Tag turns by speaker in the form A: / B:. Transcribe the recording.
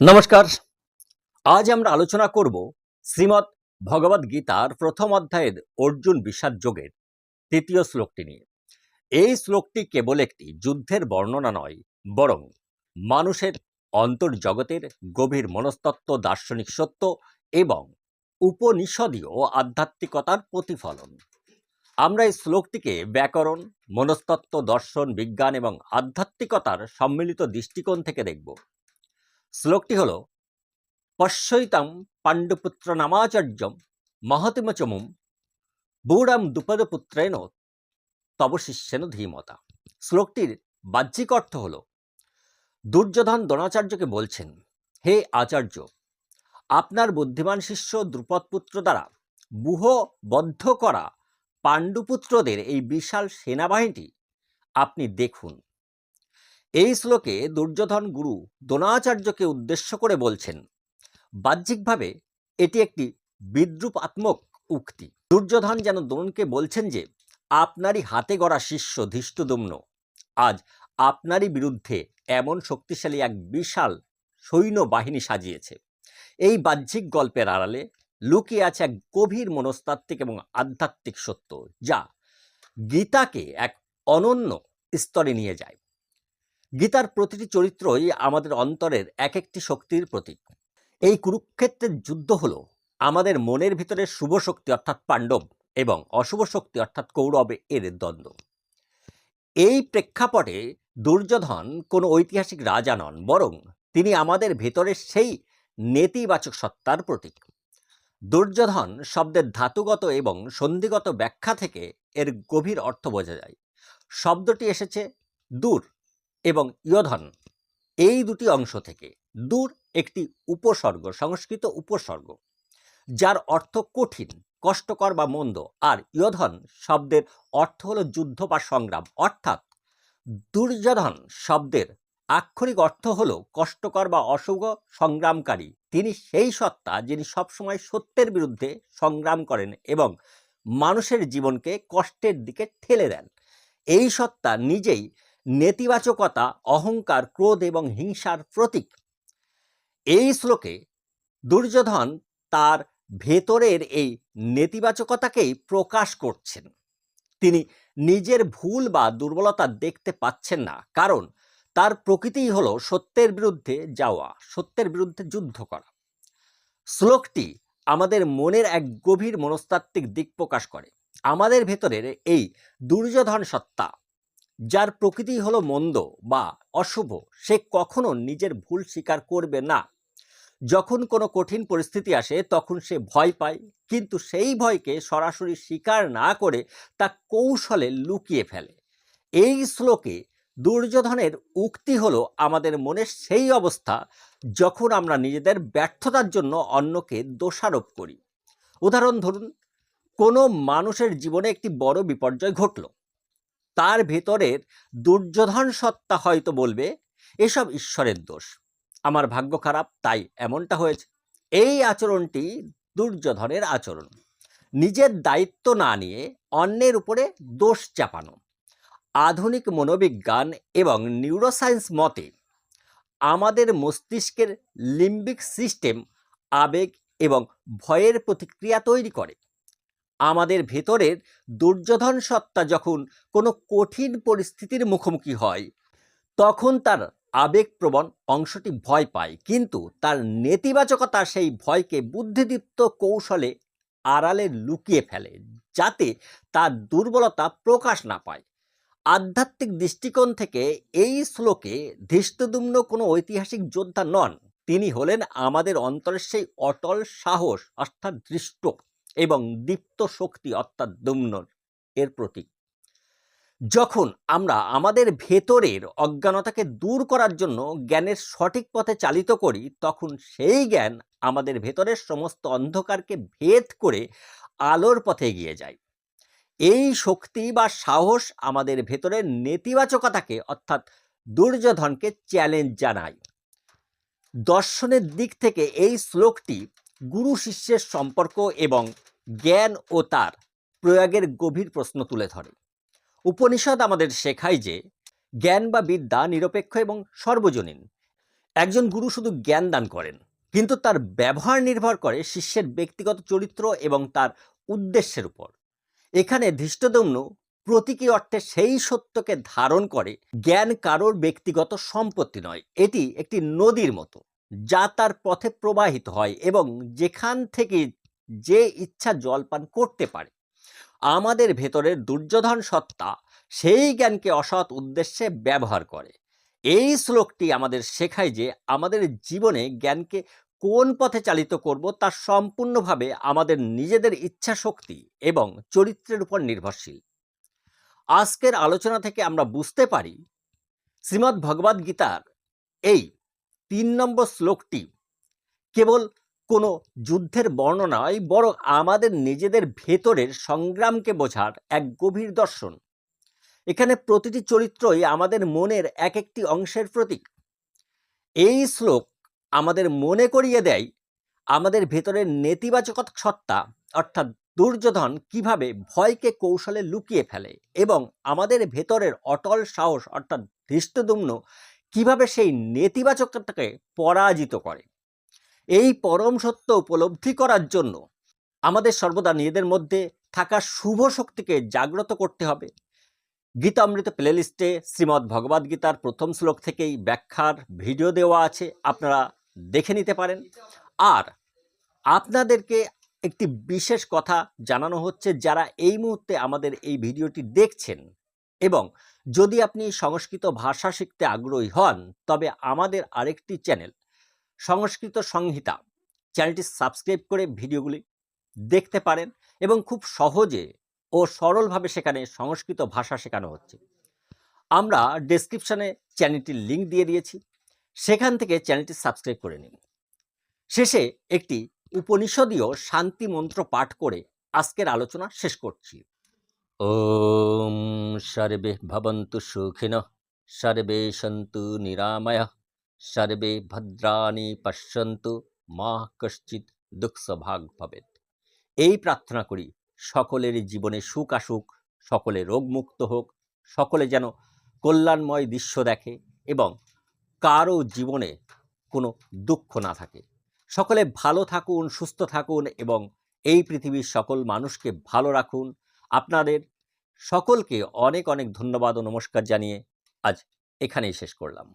A: নমস্কার। আজ আমরা আলোচনা করব শ্রীমৎ ভগবদ গীতার প্রথম অধ্যায়ের অর্জুন বিষাদ যোগের তৃতীয় শ্লোকটি নিয়ে। এই শ্লোকটি কেবল একটি যুদ্ধের বর্ণনা নয়, বরং মানুষের অন্তর্জগতের গভীর মনস্তত্ত্ব, দার্শনিক সত্য এবং উপনিষদীয় আধ্যাত্মিকতার প্রতিফলন। আমরা এই শ্লোকটিকে ব্যাকরণ, মনস্তত্ত্ব, দর্শন, বিজ্ঞান এবং আধ্যাত্মিকতার সম্মিলিত দৃষ্টিকোণ থেকে দেখব। শ্লোকটি হল, পশ্যৈতাম পাণ্ডুপুত্র নামাচার্যম মহতিমচমুম বৌড়াম দুপদপুত্রেণ তব শিষ্যেন ধীমতা। শ্লোকটির বাহ্যিক অর্থ হল, দুর্যোধন দ্রোণাচার্যকে বলছেন, হে আচার্য, আপনার বুদ্ধিমান শিষ্য দ্রুপদপুত্র দ্বারা বুহ বদ্ধ করা পাণ্ডুপুত্রদের এই বিশাল সেনাবাহিনীটি আপনি দেখুন। এই শ্লোকে দুর্যোধন গুরু দ্রোণাচার্যকে উদ্দেশ্য করে বলছেন, বাহ্যিকভাবে এটি একটি বিদ্রুপাত্মক উক্তি। দুর্যোধন যেন দ্রোণকে বলছেন যে, আপনারই হাতে গড়া শিষ্য ধৃষ্টদম্ন। আজ আপনারই বিরুদ্ধে এমন শক্তিশালী এক বিশাল সৈন্য বাহিনী সাজিয়েছে। এই বাহ্যিক গল্পের আড়ালে লুকিয়ে আছে এক গভীর মনস্তাত্ত্বিক এবং আধ্যাত্মিক সত্য, যা গীতাকে এক অনন্য স্তরে নিয়ে যায়। গীতার প্রতিটি চরিত্রই আমাদের অন্তরের এক একটি শক্তির প্রতীক। এই কুরুক্ষেত্রের যুদ্ধ হল আমাদের মনের ভিতরে শুভ শক্তি অর্থাৎ পাণ্ডব এবং অশুভ শক্তি অর্থাৎ কৌরব এর দ্বন্দ্ব। এই প্রেক্ষাপটে দুর্যোধন কোনো ঐতিহাসিক রাজা নন, বরং তিনি আমাদের ভেতরের সেই নেতিবাচক সত্তার প্রতীক। দুর্যোধন শব্দের ধাতুগত এবং সন্ধিগত ব্যাখ্যা থেকে এর গভীর অর্থ বোঝা যায়। শব্দটি এসেছে দূর। এবং ইয়োধন। এই দুটি অংশ থেকে দূর একটি উপসর্গ, সংস্কৃত উপসর্গ, যার অর্থ কঠিন, কষ্টকর বা মন্দ, আর ইয়োধন শব্দের অর্থ হলো যুদ্ধ বা সংগ্রাম। অর্থাৎ দুর্যোধন শব্দের আক্ষরিক অর্থ হল কষ্টকর বা অশুভ সংগ্রামকারী। তিনি সেই সত্তা যিনি সবসময় সত্যের বিরুদ্ধে সংগ্রাম করেন এবং মানুষের জীবনকে কষ্টের দিকে ঠেলে দেন। এই সত্তা নিজেই নেতিবাচকতা, অহংকার, ক্রোধ এবং হিংসার প্রতীক। এই শ্লোকে দুর্যোধন তার ভেতরের এই নেতিবাচকতাকেই প্রকাশ করছেন। তিনি নিজের ভুল বা দুর্বলতা দেখতে পাচ্ছেন না, কারণ তার প্রকৃতিই হলো সত্যের বিরুদ্ধে যাওয়া, সত্যের বিরুদ্ধে যুদ্ধ করা। শ্লোকটি আমাদের মনের এক গভীর মনস্তাত্ত্বিক দিক প্রকাশ করে। আমাদের ভেতরের এই দুর্যোধন সত্তা যার প্রকৃতি হলো মন্দ বা অশুভ, সে কখনো নিজের ভুল স্বীকার করবে না। যখন কোনো কঠিন পরিস্থিতি আসে, তখন সে ভয় পায়, কিন্তু সেই ভয়কে সরাসরি স্বীকার না করে তা কৌশলে লুকিয়ে ফেলে। এই শ্লোকে দুর্যোধনের উক্তি হলো আমাদের মনের সেই অবস্থা যখন আমরা নিজেদের ব্যর্থতার জন্য অন্যকে দোষারোপ করি। উদাহরণ ধরুন, কোনো মানুষের জীবনে একটি বড় বিপর্যয় ঘটলো। তার ভেতরের দুর্যোধন সত্তা হয়তো বলবে, এসব ঈশ্বরের দোষ। আমার ভাগ্য খারাপ, তাই এমনটা হয়েছে। এই আচরণটি দুর্যোধনের আচরণ। নিজের দায়িত্ব না নিয়ে অন্যের উপরে দোষ চাপানো। আধুনিক মনোবিজ্ঞান এবং নিউরোসায়েন্স মতে, আমাদের মস্তিষ্কের লিম্বিক সিস্টেম আবেগ এবং ভয়ের প্রতিক্রিয়া তৈরি করে। আমাদের ভেতরের দুর্যোধন সত্তা যখন কোনো কঠিন পরিস্থিতির মুখোমুখি হয়, তখন তার আবেগপ্রবণ অংশটি ভয় পায়। কিন্তু তার নেতিবাচকতা সেই ভয়কে বুদ্ধিদীপ্ত কৌশলে আড়ালে লুকিয়ে ফেলে, যাতে তার দুর্বলতা প্রকাশ না পায়। আধ্যাত্মিক দৃষ্টিকোণ থেকে এই শ্লোকে ধৃষ্টদুম্ন কোনো ঐতিহাসিক যোদ্ধা নন। তিনি হলেন আমাদের অন্তরের সেই অটল সাহস, অর্থাৎ দৃষ্ট এবং দীপ্ত শক্তি অর্থাৎ দুম্নর এর প্রতীক। যখন আমরা আমাদের ভেতরের অজ্ঞানতাকে দূর করার জন্য জ্ঞানের সঠিক পথে চালিত করি, তখন সেই জ্ঞান আমাদের ভেতরের সমস্ত অন্ধকারকে ভেদ করে আলোর পথে এগিয়ে যায়। এই শক্তি বা সাহস আমাদের ভেতরের নেতিবাচকতাকে অর্থাৎ দুর্যোধনকে চ্যালেঞ্জ জানায়। দর্শনের দিক থেকে এই শ্লোকটি গুরু শিষ্যের সম্পর্ক এবং জ্ঞান ও তার প্রয়োগের গভীর প্রশ্ন তুলে ধরে। উপনিষদ আমাদের শেখায় যে, জ্ঞান বা বিদ্যা নিরপেক্ষ এবং সর্বজনীন। একজন গুরু শুধু জ্ঞান দান করেন, কিন্তু তার ব্যবহার নির্ভর করে শিষ্যের ব্যক্তিগত চরিত্র এবং তার উদ্দেশ্যের উপর। এখানে ধৃষ্টদম্ন প্রতীকী অর্থে সেই সত্যকে ধারণ করে জ্ঞান কারোর ব্যক্তিগত সম্পত্তি নয়, এটি একটি নদীর মতো, যা তার পথে প্রবাহিত হয় এবং যেখান থেকে যে ইচ্ছা জলপান করতে পারে। আমাদের ভেতরের দুর্যোধন সত্তা সেই জ্ঞানকে অসৎ উদ্দেশ্যে ব্যবহার করে। এই শ্লোকটি আমাদের শেখায় যে আমাদের জীবনে জ্ঞানকে কোন পথে চালিত করব তা সম্পূর্ণভাবে আমাদের নিজেদের ইচ্ছা শক্তি এবং চরিত্রের উপর নির্ভরশীল। আজকের আলোচনা থেকে আমরা বুঝতে পারি শ্রীমদ্ ভগবদ গীতার এই তিন নম্বর শ্লোকটি কেবল কোনো যুদ্ধের বর্ণনা নয়, বরং আমাদের নিজেদের ভেতরের সংগ্রামকে বোঝার এক গভীর দর্শন। এখানে প্রতিটি চরিত্রই আমাদের মনের এক একটি অংশের প্রতীক। এই শ্লোক আমাদের মনে করিয়ে দেয় আমাদের ভেতরের নেতিবাচক সত্তা, অর্থাৎ দুর্যোধন কীভাবে ভয়কে কৌশলে লুকিয়ে ফেলে এবং আমাদের ভেতরের অটল সাহস, অর্থাৎ ধৃষ্টদুম্ন কীভাবে সেই নেতিবাচকতাকে পরাজিত করে। এই পরম সত্য উপলব্ধি করার জন্য আমাদের সর্বদা নিজেদের মধ্যে থাকা শুভ শক্তিকে জাগ্রত করতে হবে। গীতামৃত প্লেলিস্টে শ্রীমদ্ ভগবদ গীতার প্রথম শ্লোক থেকেই ব্যাখ্যার ভিডিও দেওয়া আছে, আপনারা দেখে নিতে পারেন। আর আপনাদেরকে একটি বিশেষ কথা জানানো হচ্ছে, যারা এই মুহূর্তে আমাদের এই ভিডিওটি দেখছেন এবং যদি আপনি সংস্কৃত ভাষা শিখতে আগ্রহী হন, তবে আমাদের আরেকটি চ্যানেল সংস্কৃত সংহিতা। চ্যানেলটি সাবস্ক্রাইব করে ভিডিওগুলি দেখতে পারেন এবং খুব সহজে ও সরলভাবে সেখানে সংস্কৃত ভাষা শেখানো হচ্ছে। আমরা ডেসক্রিপশনে চ্যানেলটির লিঙ্ক দিয়ে দিয়েছি। সেখান থেকে চ্যানেলটি সাবস্ক্রাইব করে নিন। শেষে একটি উপনিষদীয় শান্তি মন্ত্র পাঠ করে আজকের আলোচনা শেষ করছি। ওম সর্বে ভবন্তু সুখিন, সর্বে সন্তু নিরাময়। সর্বে ভদ্রাণি পশ্যন্তু মা কশ্চিৎ দুঃখভাগ ভবেত এই প্রার্থনা করি সকলের জীবনে সুখ আসুক, সকলে রোগমুক্ত হোক, সকলে যেন কল্যাণময় দৃশ্য দেখে এবং কারও জীবনে কোনো দুঃখ না থাকে। সকলে ভালো থাকুন, সুস্থ থাকুন এবং এই পৃথিবীর সকল মানুষকে ভালো রাখুন। আপনাদের সকলকে অনেক অনেক ধন্যবাদ ও নমস্কার জানিয়ে আজ এখানেই শেষ করলাম।